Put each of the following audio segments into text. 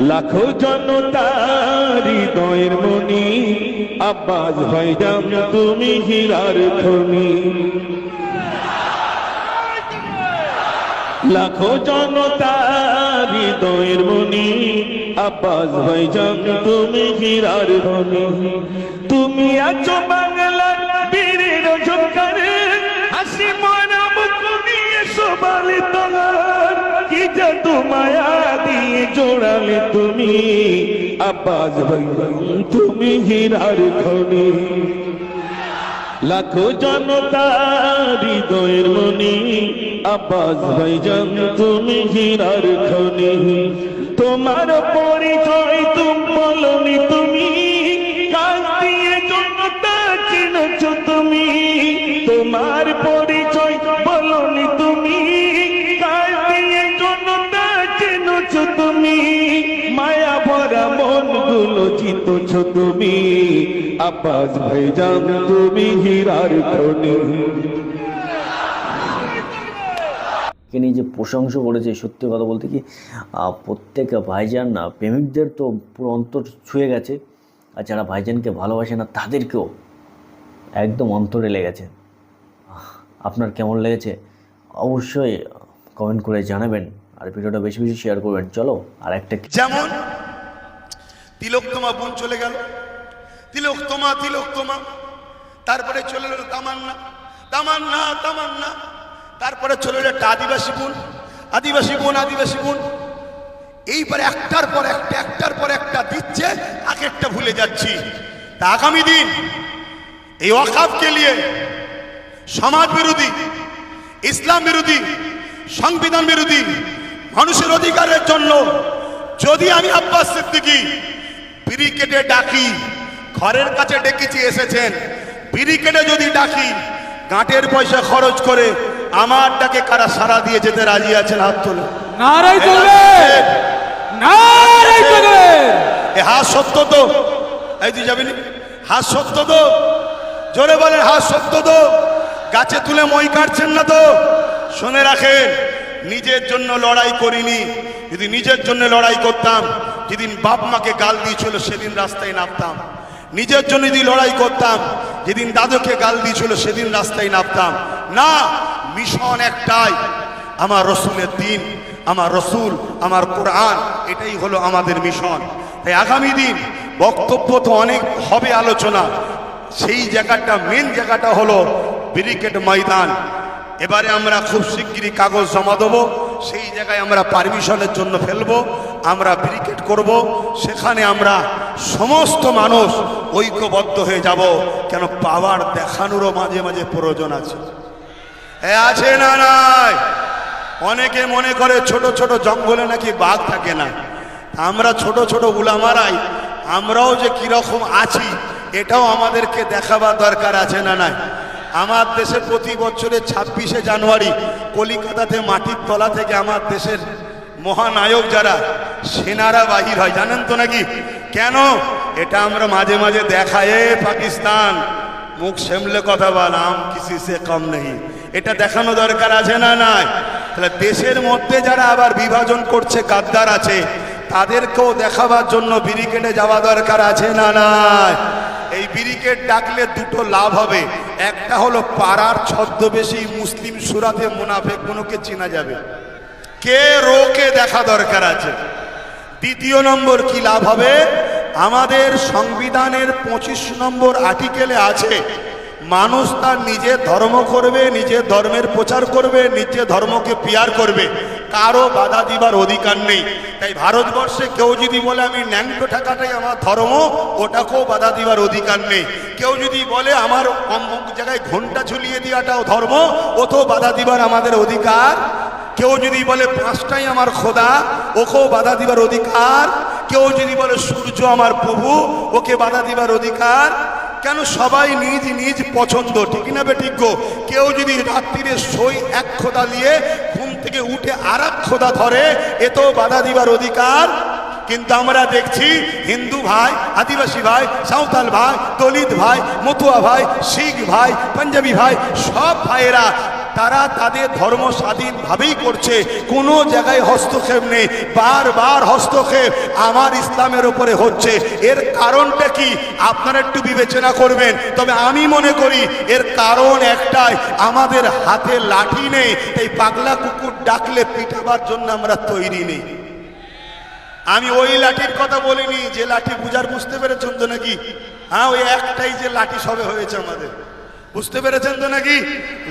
লাখো জনতার হৃদয়ের মনি আব্বাস ভাইজান তুমি হীরার খনি লাখো জনতার হৃদয়ের মনি আব্বাস ভাইজান তুমি হীরার খনি তুমি আছো বাংলার বীরের ঝঙ্কারে হাসি মরা মুখ নিয়ে সবালে কি জোড়ালে তুমি। ভাইজান তুমি হীরার খনি লাখো জনতা হৃদয়ের মনি আব্বাস ভাইজান তুমি হীরার খনি তোমার পরিচয় তুমি বলনি তুমি। কাজ দিয়ে জনতা তুমি। তোমার পরিচয় গুলো চিতছ তুমি? আব্বাস ভাইজান তুমি হীরার খনি কে নিজে প্রশংসা করেছে সত্যি কথা বলতে কি আহ, প্রত্যেক ভাইজান না প্রেমিকদের তো পুরো অন্তর ছুঁয়ে গেছে। আর যারা ভাইজানকে ভালোবাসে না তাদেরকেও একদম অন্তরে লেগেছে আপনার কেমন লেগেছে? অবশ্যই কমেন্ট করে জানাবেন। আর ভিডিওটা বেশি বেশি শেয়ার করবেন। চলো আর একটা যেমন তিলোত্তমা বোন চলে গেল। তিলোত্তমা তিলোত্তমা তারপরে চলে এলো তামান্না। তামান্না তামান্না। তারপরে চলে এলো একটা আদিবাসী বোন। আদিবাসী বোন আদিবাসী বোন। এইবার একটার পর একটা, একটার পর একটা দিচ্ছে এক একটা ভুলে যাচ্ছি। তা আগামী দিন এই ওয়াকাফকে নিয়ে সমাজ বিরোধী, ইসলাম বিরোধী, সংবিধান বিরোধী মানুষের অধিকারের জন্য যদি আমি আব্বাস সিদ্দিকি ব্রিকেটে ডাকি। ঘরের কাছে ডেকেছি এসেছেন। ব্রিকেটে যদি ডাকি গাঁটের পয়সা খরচ করে আমার ডাকে কারা সারা দিয়ে যেতে রাজি আছেন? হাত তোলে এ হাত সত্য তো। এই তুই যাবি হাত সত্য তো। জোরে বলেন হাত সত্য তো। গাছে তুলে মই কাটছেন না তো? শুনে রাখেন নিজের জন্য লড়াই করিনি। যদি নিজের জন্য লড়াই করতাম যেদিন বাপ মাকে গাল দিয়েছিল, সেদিন রাস্তায় নামতাম। নিজের জন্য যদি লড়াই করতাম, যেদিন দাদুকে গাল দিয়েছিল, সেদিন রাস্তায় নামতাম। না, মিশন একটাই। আমার রসুলের দিন, আমার রসুল, আমার কোরআন, এটাই হলো আমাদের মিশন। তাই আগামী দিন বক্তব্য তো অনেক হবে আলোচনা। সেই জায়গাটা মেন জায়গাটা হলো ব্রিকেট ময়দান। এবারে আমরা খুব শিগগিরই কাগজ জমা দেবো। সেই জায়গায় আমরা পারমিশনের জন্য ফেলব, আমরা ব্রিকেট করব, সেখানে আমরা সমস্ত মানুষ ঐক্যবদ্ধ হয়ে যাব। কেন পাওয়ার দেখানোরও মাঝে মাঝে প্রয়োজন আছে। এ আছে না নাই? অনেকে মনে করে ছোট ছোট জঙ্গলে নাকি বাঘ থাকে না। আমরা ছোট ছোট উলামারাই, আমরাও যে কীরকম আছি, এটাও আমাদেরকে দেখাবার দরকার আছে না নাই? আমার দেশে প্রতি বছরে ছাব্বিশে জানুয়ারি কলিকাতাতে মাটির তলা থেকে আমার দেশের মহানায়ক যারা, সেনারা বাহির হয়। জানেন তো নাকি? কেন? এটা আমরা মাঝে মাঝে দেখায় পাকিস্তান, মুখ সেমলে কথা বলাম কিসি সে কম নেই। এটা দেখানো দরকার আছে না নাই? তাহলে দেশের মধ্যে যারা আবার বিভাজন করছে, গাদ্দার আছে, তাদেরকেও দেখাবার জন্য ব্রিকেটে যাওয়া দরকার আছে না নাই? এই ব্রিকেট ডাকলে দুটো লাভ হবে। একটা হলো পাড়ার ছদ্মবেশী মুসলিম সুরাতে মুনাফেক গুলোকে চেনা যাবে। কে রোকে দেখা দরকার আছে? দ্বিতীয় নম্বর কি লাভ হবে? আমাদের সংবিধানের পঁচিশ নম্বর আর্টিকেলে আছে, মানুষ তার নিজের ধর্ম করবে, নিজের ধর্মের প্রচার করবে, নিজের ধর্মকে পিয়ার করবে। কারও বাধা দিবার অধিকার নেই। তাই ভারতবর্ষে কেউ যদি বলে, আমি ন্যাংটো ঠাকাটাই আমার ধর্ম, ওটাকেও বাধা দিবার অধিকার নেই। কেউ যদি বলে, আমার অমুক জায়গায় ঘণ্টা ঝুলিয়ে দেওয়াটাও ধর্ম ওতেও বাধা দিবার আমাদের অধিকার। কেউ যদি বলে, পাঁচটাই আমার খোদা, ওকেও বাধা দিবার অধিকার। কেউ যদি বলে, সূর্য আমার প্রভু, ওকে বাধা দিবার অধিকার। কেন সবাই নিজ নিজ পছন্দ, ঠিক না বেঠিক কেউ যদি রাত্রিরে সই এক খোদা দিয়ে ঘুম থেকে উঠে আর খোদা ধরে এত বাধা দিবার অধিকার। কিন্তু আমরা দেখছি হিন্দু ভাই, আদিবাসী ভাই, সাঁওতাল ভাই, দলিত ভাই, মতুয়া ভাই, শিখ ভাই, পাঞ্জাবি ভাই, সব ভাইয়েরা তারা তাদের ধর্ম স্বাধীনভাবেই করছে। কোনো জায়গায় হস্তক্ষেপ নেই। বারবার হস্তক্ষেপ আমার ইসলামের উপরে হচ্ছে। এর কারণটা কি? আপনারা একটু বিবেচনা করবেন। তবে আমি মনে করি, এর কারণ একটাই, আমাদের হাতে লাঠি নেই। এই পাগলা কুকুর ডাকলে পিঠাবার জন্য আমরা তৈরি নেই। আমি ওই লাঠির কথা বলিনি, যে লাঠি বুঝার বুঝতে পেরেছেন তো নাকি? হ্যাঁ ওই একটাই যে লাঠি সবে হয়েছে আমাদের। বুঝতে পেরেছেন তো নাকি?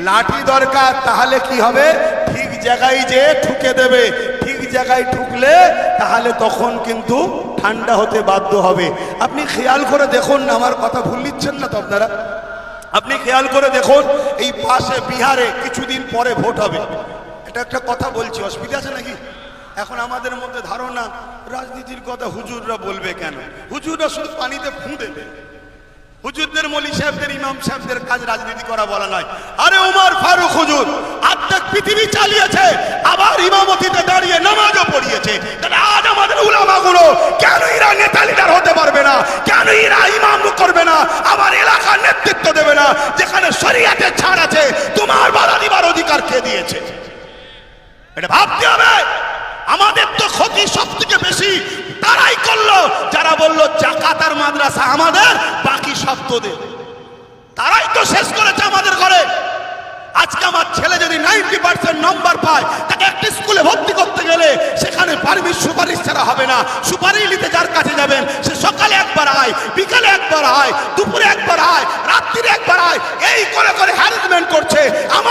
লাঠি দরকার, তাহলে কি হবে? ঠিক জায়গায় যে ঠুকে দেবে, ঠিক জায়গায় ঠুকলে তাহলে তখন কিন্তু ঠান্ডা হতে বাধ্য হবে। আপনি খেয়াল করে দেখুন না, আমার কথা ভুল নিচ্ছেন না তো আপনারা? আপনি খেয়াল করে দেখুন, এই পাশে বিহারে কিছুদিন পরে ভোট হবে। এটা একটা কথা বলছি, অসুবিধা আছে নাকি? এখন আমাদের মধ্যে ধারণা, রাজনীতির কথা হুজুররা বলবে কেন? হুজুররা শুধু পানিতে ফু দেবে। হুজুরদের মলি সাহেবদের, ইমাম সাহেবদের কাজ রাজনীতি করা বলা নয়। আরে উমর ফারুক হুজুর আর্ধেক পৃথিবী চালিয়েছে, আবার ইমামতিতে দাঁড়িয়ে নামাজও পড়িয়েছে। তাহলে আজ আমাদের উলামাগুলো কেন এরা নেতা লিডার হতে পারবে না? কেন এরা ইমাম করবে না? আবার এলাকার নেতৃত্ব দেবে না? যেখানে শরিয়াতের ছাড় আছে, তোমার বাধা দিবার অধিকার কে দিয়েছে? এটা ভাবতে হবে। আমাদের তো ক্ষতি সব থেকে বেশি তারাই করল। যারা বলল জাকাতার মাদ্রাসা আমাদের, বাকি সব তোদের। তারাই তো শেষ করেছে আমাদের ঘরে। আজকে আমার ছেলে যদি নাইনটি পার্সেন্ট নম্বর পায়, তাকে একটা স্কুলে ভর্তি করতে গেলে সেখানে পারমিট সুপারিশ ছাড়া হবে না। সুপারিশ নিতে যার কাছে যাবেন, সে সকালে একবার আয়, বিকালে একবার আয়, দুপুরে একবার আয়, রাত্রিরে একবার আয়। এই করে করে হ্যারাসমেন্ট করছে। আমার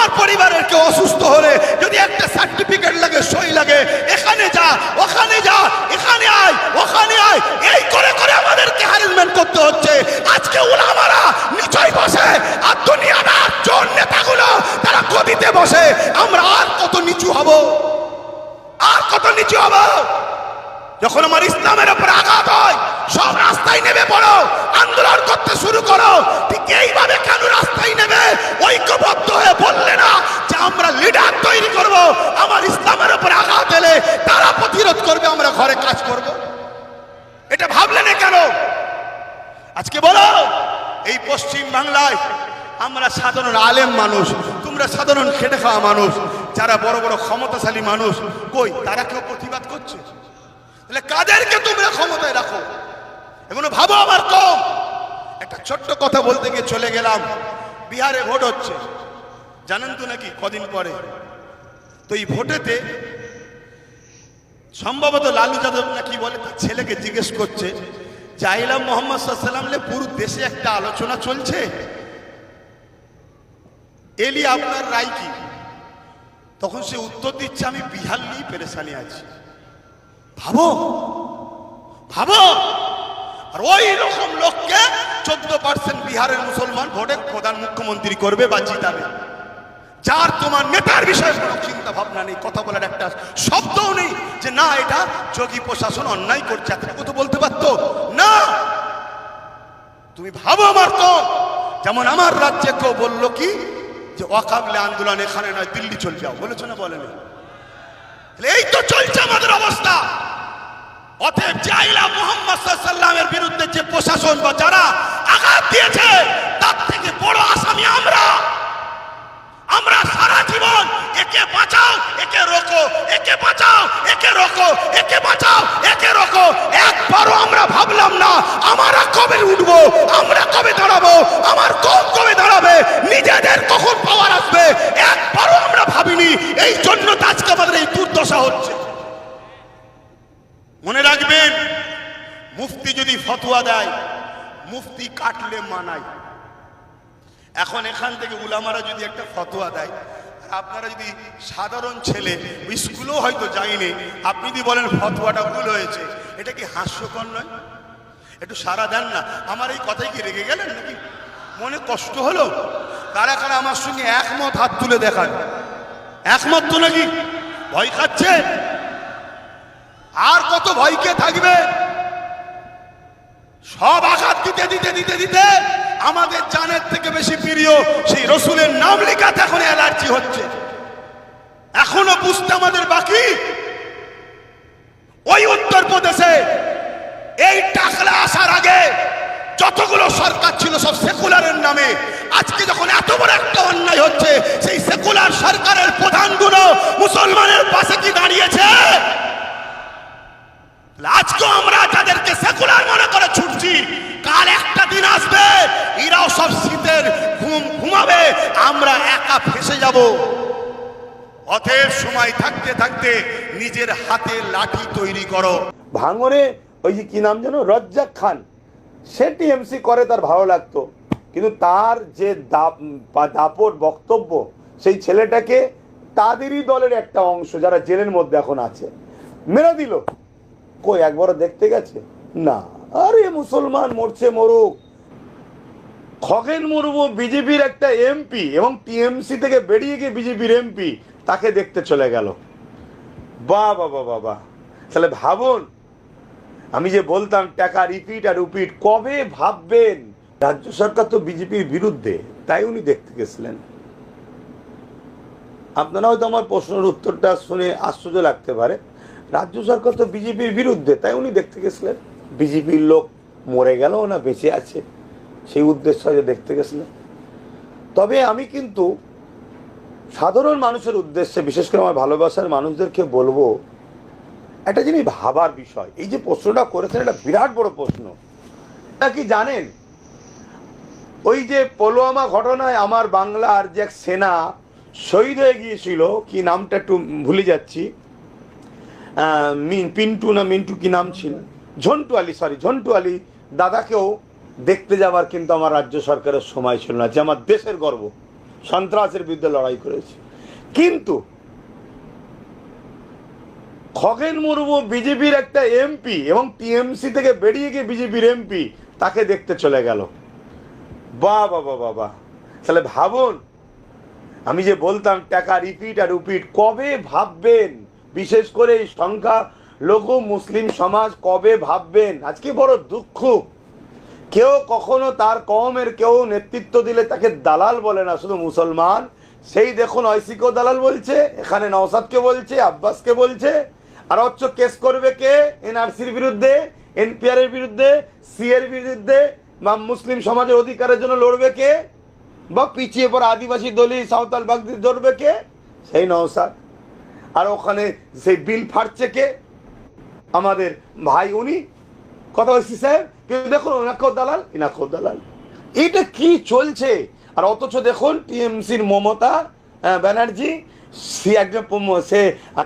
ইসলামের উপর আঘাত হয়। সব রাস্তায় নেমে পড়ো, আন্দোলন করতে শুরু করো। ঠিক এইভাবে কেন রাস্তায় নেবে ঐক্যবদ্ধ হয়ে বললে না যে আমরা লিডার তৈরি করব। আমার ইসলামের উপর আঘাত এলে তারা প্রতিরোধ করবে, আমরা ঘরে কাজ করব। এটা ভাবলে না কেন? আজকে বলো, এই পশ্চিম বাংলায় আমরা সাধারণ আলেম মানুষ, তোমরা সাধারণ খেটে খাওয়া মানুষ, যারা বড় বড় ক্ষমতাশালী মানুষ, কই তারা কেউ প্রতিবাদ করছে? তাহলে কাদেরকে তোমরা ক্ষমতায় রাখো? এগুলো ভাবো আমার কম। একটা ছোট্ট কথা বলতে গিয়ে চলে গেলাম। বিহারে ভোট হচ্ছে। জানেন তো নাকি কদিন পরে? তো এই ভোটেতে সম্ভবত লালু যাদব নাকি বলে, তার ছেলেকে জিজ্ঞেস করছে জাহিলাম মোহাম্মদ সাল্লামলে পুরো দেশে একটা আলোচনা চলছে। এলি আপনার রায় কি? তখন সে উত্তর দিচ্ছে, আমি বিহার নিয়ে পেরেশানি আছি। ভাবো। ভাবো। আর ওই রকম লোককে চোদ্দ পার্সেন্ট বিহারের মুসলমান ভোটে প্রধান মুখ্যমন্ত্রী করবে বা জিতাবে। যার, তোমার নেতার বিষয়ে কোনো চিন্তা ভাবনা নেই, কথা বলার একটা শব্দও নেই যে না, এটা যোগী প্রশাসন অন্যায় করছে। এতটুকু তো বলতে পারতো? না। তুমি ভাবো আমার তো। যেমন আমার রাজ্যে কেউ বলল কি, যে ওয়াকাবলে আন্দোলন এখানে নয়, দিল্লি চলে যাও। বলেছ না বলেনি? এই তো চলছে আমাদের অবস্থা। অতএব জাইলা মোহাম্মদ সাল্লামের বিরুদ্ধে যে প্রশাসন বা যারা আঘাত দিয়েছে, তার থেকে বড় আসামি আমরা। আমরা সারা জীবন একে বাঁচাও, একে রোকো, একে বাঁচাও, একে রোকো, একে বাঁচাও, একে রোকো। একবারও আমরা ভাবলাম না, আমরা কবে উঠবো, আমরা কবে দাঁড়াবো, আমার কম কবে দাঁড়াবে ফতোয়া দেয় মুফতি কাটলে মানায়। এখন এখান থেকে উলামারা যদি একটা ফতোয়া দেয় আপনারা যদি সাধারণ ছেলে, স্কুলেও হয়তো যায়নি, আপনি যদি বলেন ফতোয়াটা ভুল হয়েছে, এটা কি হাস্যকর নয়? একটু সারা দেন না। আমার এই কথাই কি রেগে গেলেন নাকি? মনে কষ্ট হলো? কারা কারা আমার সঙ্গে একমত হাত তুলে দেখান? একমত তো নাকি? ভয় খাচ্ছে? আর কত ভয়কে থাকবে? সব আঘাত দিতে দিতে দিতে দিতে আমাদের জানের থেকে বেশি প্রিয় সেই রসুলের নাম লেখাতে এখন অ্যালার্জি হচ্ছে। এখনও বুঝতে আমাদের বাকি? ওই উত্তরপ্রদেশে এই টাকলা আসার আগে যতগুলো সরকার ছিল সব সেকুলারের নামে, আজকে যখন এত বড় একটা অন্যায় হচ্ছে, সেই সেকুলার সরকারের প্রধানগুলো মুসলমানের পাশে কি দাঁড়িয়েছে আজকেও আমরা যাদেরকে সেকুলার মনে করে ছুটছি কাল একটা দিন আসবে এরাও সব শীতের ঘুম ঘুমাবে আমরা একা ফেসে যাব। অতএব সময় থাকতে থাকতে নিজের হাতে লাঠি তৈরি করো। ভাঙরে ওই যে কি নাম যেন? রজ্জাক খান। সে টিএমসি করে, তার ভালো লাগতো। কিন্তু তার যে দাপট বক্তব্য, সেই ছেলেটাকে তাদেরই দলের একটা অংশ, যারা জেলের মধ্যে এখন আছে, মেরে দিল। কই, একবারও দেখতে গেছে? না। আরে, মুসলমান মরছে, মরুক। খগেন মুর্মু বিজেপির একটা এমপি এবং টিএমসি থেকে বেরিয়ে গিয়ে বিজেপির এমপি তাকে দেখতে চলে গেল। বাহ বাবা বাবা তাহলে ভাবুন, আমি যে বলতাম, টাকা রিপিট আর রিপিট কবে ভাববেন? রাজ্য সরকার তো বিজেপির বিরুদ্ধে, তাই উনি দেখতে গেছিলেন। আপনারা হয়তো আমার প্রশ্নের উত্তরটা শুনে আশ্চর্য লাগতে পারে। রাজ্য সরকার তো বিজেপির বিরুদ্ধে, তাই উনি দেখতে গেছিলেন। বিজেপির লোক মরে গেল না বেঁচে আছে। সেই উদ্দেশ্য হয়তো দেখতে গেছিলেন তবে আমি কিন্তু সাধারণ মানুষের উদ্দেশ্যে, বিশেষ করে আমার ভালোবাসার মানুষদেরকে বলব, একটা জিনিস ভাবার বিষয়। এই যে প্রশ্নটা করেছেন, এটা বিরাট বড় প্রশ্ন। তা কি জানেন? ওই যে পলোয়ামা ঘটনায় আমার বাংলার যে এক সেনা শহীদ হয়ে গিয়েছিল, কি নামটা একটু ভুলে যাচ্ছি। পিন্টু না মিন্টু কি নাম ছিল? ঝন্টু আলী সরি ঝন্টু আলী দাদাকেও দেখতে যাওয়ার কিন্তু আমার রাজ্য সরকারের সময় ছিল না, যে আমার দেশের গর্ব। সন্ত্রাসের বিরুদ্ধে লড়াই করেছে। কিন্তু খগেন মুর্মু বিজেপির একটা এমপি এবং টিএমসি থেকে বেরিয়ে গিয়ে বিজেপির এমপি, তাকে দেখতে চলে গেল। বা বাবা বাবা। তাহলে ভাবুন, আমি যে বলতাম টাকা রিপিট আর রিপিট কবে ভাববেন? বিশেষ করে এই সংখ্যা, লঘু মুসলিম সমাজ কবে ভাববেন? আজকে বড় দুঃখ। কেউ কখনো তার কমের কেউ নেতৃত্ব দিলে তাকে দালাল বলে না, শুধু মুসলমান। সেই দেখুন ঐশিকেও দালাল বলছে, এখানে নওসাদকে বলছে, আব্বাসকে বলছে। আর হচ্ছে কেস করবে কে? এনআরসির বিরুদ্ধে এনপিআর এর বিরুদ্ধে সি এর বিরুদ্ধে, বা মুসলিম সমাজের অধিকারের জন্য লড়বে কে? বা পিছিয়ে পড়া আদিবাসী দলি, সাঁওতাল বাগদি ধরবে কে? সেই নওসাদ আর ওখানে সেই বিল ফাটছে কে? আমাদের ভাই উনি। কথা বলছি, স্যার? কিন্তু দেখুন ওনাকেও দালাল ইনাকেও দালাল। এটা কি চলছে? আর অথচ দেখুন, টিএমসির মমতা ব্যানার্জি, সে একজন সে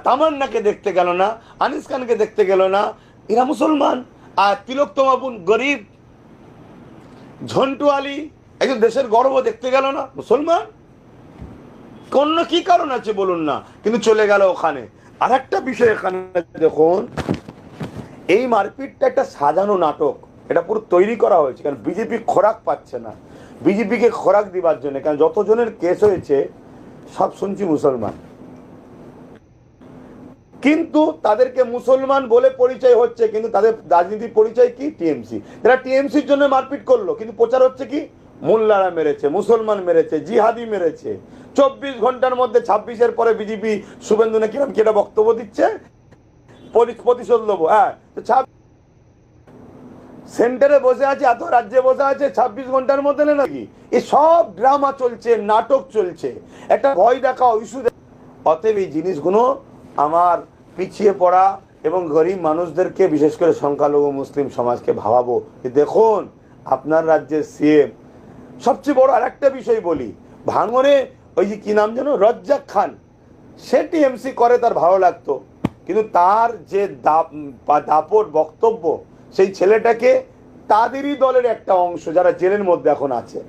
তামান্নাকে দেখতে গেল না, আনিস খানকে দেখতে গেল না, এরা মুসলমান। আর তিলোত্তমা বোন গরিব, ঝন্টু আলী, একজন দেশের গর্ব দেখতে গেল না, মুসলমান? অন্য কি কারণ আছে বলুন না, কিন্তু চলে গেল ওখানে। আর একটা বিষয় এখানে দেখুন, এই মারপিটটা একটা সাজানো নাটক। এটা পুরো তৈরি করা হয়েছে, কারণ বিজেপি খোরাক পাচ্ছে না। বিজেপিকে খোরাক দিবার জন্য, কারণ যতজনের কেস হয়েছে, সব শুনছি মুসলমান। কিন্তু তাদেরকে মুসলমান বলে পরিচয় হচ্ছে, কিন্তু তাদের রাজনীতির পরিচয় কি? টিএমসি। যারা টিএমসির জন্য মারপিট করল, কিন্তু প্রচার হচ্ছে কি? মোল্লারা মেরেছে, মুসলমান মেরেছে, জিহাদি মেরেছে। চব্বিশ ঘণ্টার মধ্যে ছাব্বিশের পরে বিজেপি, শুভেন্দু না কিরম কি একটা বক্তব্য দিচ্ছে? প্রতিশোধ নেব হ্যাঁ। সেন্টারে বসে আছে, এত রাজ্যে বসে আছে, ছাব্বিশ ঘণ্টার মধ্যে নাকি? এই সব ড্রামা চলছে, নাটক চলছে। একটা ভয় দেখাও ইস্যু অতএব এই জিনিসগুলো আমার পিছিয়ে পড়া এবং গরিব মানুষদেরকে, বিশেষ করে সংখ্যালঘু মুসলিম সমাজকে ভাবাবো। যে দেখুন, আপনার রাজ্যের সিএম সবচেয়ে বড় আর একটা বিষয় বলি ভাঙরে ওই যে কী নাম যেন, রজ্জাক খান। সে টিএমসি করে, তার ভালো লাগতো। কিন্তু তার যে দাপ- দাপট বক্তব্য সেই ছেলেটাকে তাদেরই দলের একটা অংশ যারা জেলের মধ্যে এখন আছে।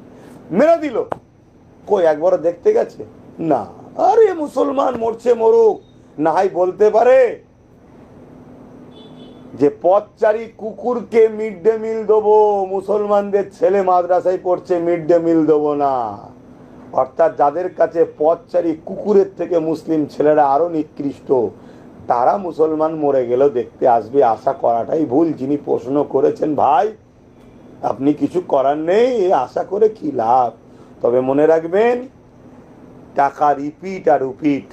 মেরে দিল। কই, একবারও দেখতে গেছে? না। আরে, মুসলমান মরছে, মরুক। নাই বলতে পারে যে পথচারী কুকুরকে মিড ডে মিল দেবো, মুসলমানদের ছেলে মাদ্রাসায় পড়ছে, মিড ডে মিল দেবো না। অর্থাৎ যাদের কাছে পথচারী কুকুরের থেকে মুসলিম ছেলেরা আরও নিকৃষ্ট তারা মুসলমান মরে গেলেও দেখতে আসবে, আশা করাটাই ভুল। যিনি প্রশ্ন করেছেন, ভাই, আপনি কিছু করার নেই আশা করে কি লাভ? তবে মনে রাখবেন, টাকা রিপিট আর রিপিট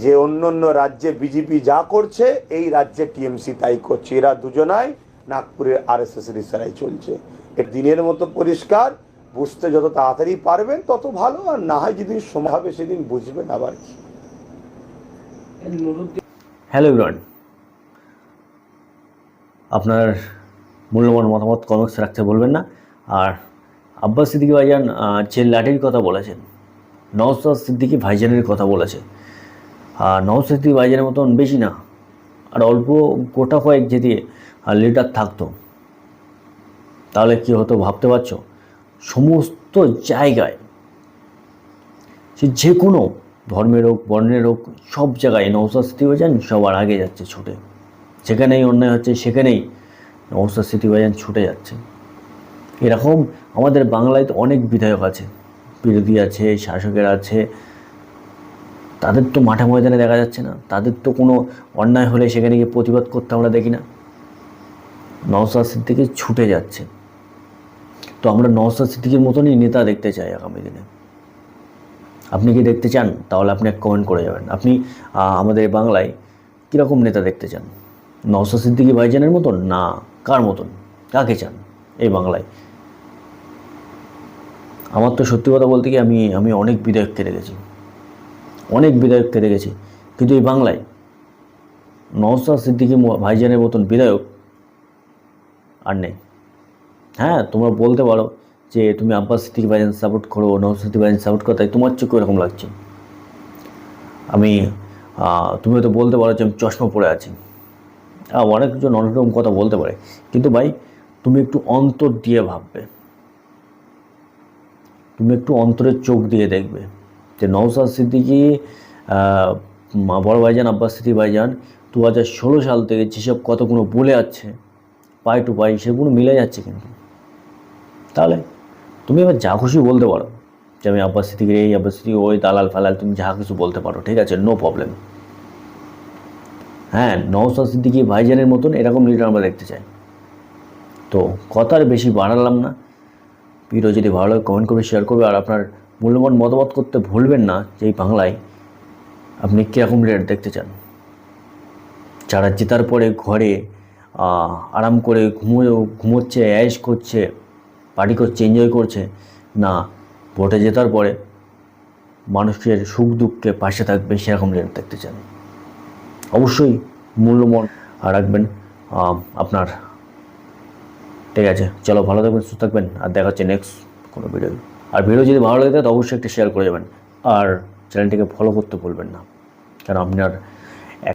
যে অন্য অন্য রাজ্যে বিজেপি যা করছে, এই রাজ্যে টিএমসি তাই করছে। এরা দুজনাই নাগপুরের আর এস এস রিসারাই চলছে। এর দিনের মতো পরিষ্কার, বুঝতে যত তাড়াতাড়ি পারবেন, তত ভালো। আর না হয় যেদিন সময় হবে, সেদিন বুঝবেন আবার কি। হ্যালো ইব্রান আপনার মূল্যবান মতামত কমেন্টস রাখতে বলবেন না। আর আব্বাস সিদ্দিকি ভাইজান যে লাঠির কথা বলেছেন নওসাদ সিদ্দিকি ভাইজানের কথা বলেছে। আর নওসাদ সিদ্দিকি ভাইজানের মতন বেশি না, আর অল্প গোটা কয়েক যদি লিডার থাকতো। তাহলে কি হতো ভাবতে পারছ? সমস্ত জায়গায় যে কোনো ধর্মের হোক, বর্ণের হোক, সব জায়গায় নৌসাদ স্মৃতিবাজান সবার আগে যাচ্ছে ছুটে। যেখানেই অন্যায় হচ্ছে, সেখানেই নৌসাদ স্মৃতিবাজান ছুটে যাচ্ছে। এরকম আমাদের বাংলায় তো অনেক বিধায়ক আছে। বিরোধী আছে, শাসকের আছে। তাদের তো মাঠে ময়দানে দেখা যাচ্ছে না। তাদের তো কোনো অন্যায় হলে সেখানে গিয়ে প্রতিবাদ করতে আমরা দেখি না। নওসাদ সিদ্দিকি ছুটে যাচ্ছে। তো আমরা নওসাদ সিদ্দিকির মতনই নেতা দেখতে চাই আগামী দিনে। আপনি কি দেখতে চান? তাহলে আপনি এক কমেন্ট করে যাবেন। আপনি আমাদের বাংলায় কীরকম নেতা দেখতে চান? নওসাদ সিদ্দিকি ভাইজানের মতন না কার মতন? কাকে চান এই বাংলায়? আমার তো সত্যি কথা বলতে কি আমি আমি অনেক বিধায়ককে দেখেছি। অনেক বিধায়ককে দেখেছি। কিন্তু এই বাংলায় নওসাদ সিদ্দিকি ভাইজানের মতন বিধায়ক আর নেই। হ্যাঁ তোমরা বলতে পারো যে তুমি আব্বাস সিদ্দিকি ভাইজান সাপোর্ট করো নওসাদ সিদ্দিকি ভাইজান সাপোর্ট করো, তাই তোমার চোখে এরকম লাগছে? আমি তুমি হয়তো বলতে পারো যে আমি চশমা পরে আছি। অনেকজন অনেক রকম কথা বলতে পারে। কিন্তু ভাই, তুমি একটু অন্তর দিয়ে ভাববে। তুমি একটু অন্তরের চোখ দিয়ে দেখবে যে নওসাদ সিদ্দিকি বড় ভাইজান, আব্বাস সিদ্দিকি ভাইজান দু হাজার ষোলো সাল থেকে যেসব কতগুলো বলে যাচ্ছে, পাই টু পাই, সেগুলো মিলে যাচ্ছে কিন্তু। তাহলে তুমি এবার যা খুশি বলতে পারো যে আমি আব্বাস সিদ্দিকির এই, আব্বাস সিদ্দিকি ওই, দালাল ফালাল, তুমি যা কিছু বলতে পারো, ঠিক আছে? নো প্রবলেম হ্যাঁ নওসাদ সিদ্দিকি ভাইজানের মতন এরকম লিডার আমরা দেখতে চাই। তো কথার বেশি বাড়ালাম না। ভিডিও যদি ভালো লাগে কমেন্ট করবে শেয়ার করবে। আর আপনার মূল্যবান মতামত করতে ভুলবেন না যে এই বাংলায় আপনি কীরকম লিডার দেখতে চান। যারা জেতার পরে ঘরে আরাম করে ঘুমো ঘুমোচ্ছে অ্যাশ করছে পার্টি করছে এনজয় করছে, না, ভোটে জেতার পরে মানুষের সুখ দুঃখে পাশে থাকবে সেরকম লিডার দেখতে চান। অবশ্যই মূল্যবান রাখবেন আপনার। ঠিক আছে, চলো ভালো থাকবেন, সুস্থ থাকবেন, আর দেখা হচ্ছে নেক্সট কোনো ভিডিও আর ভিডিও যদি ভালো লাগে তো অবশ্যই একটা শেয়ার করে যাবেন আর চ্যানেলটিকে ফলো করতে ভুলবেন না, কারণ আপনার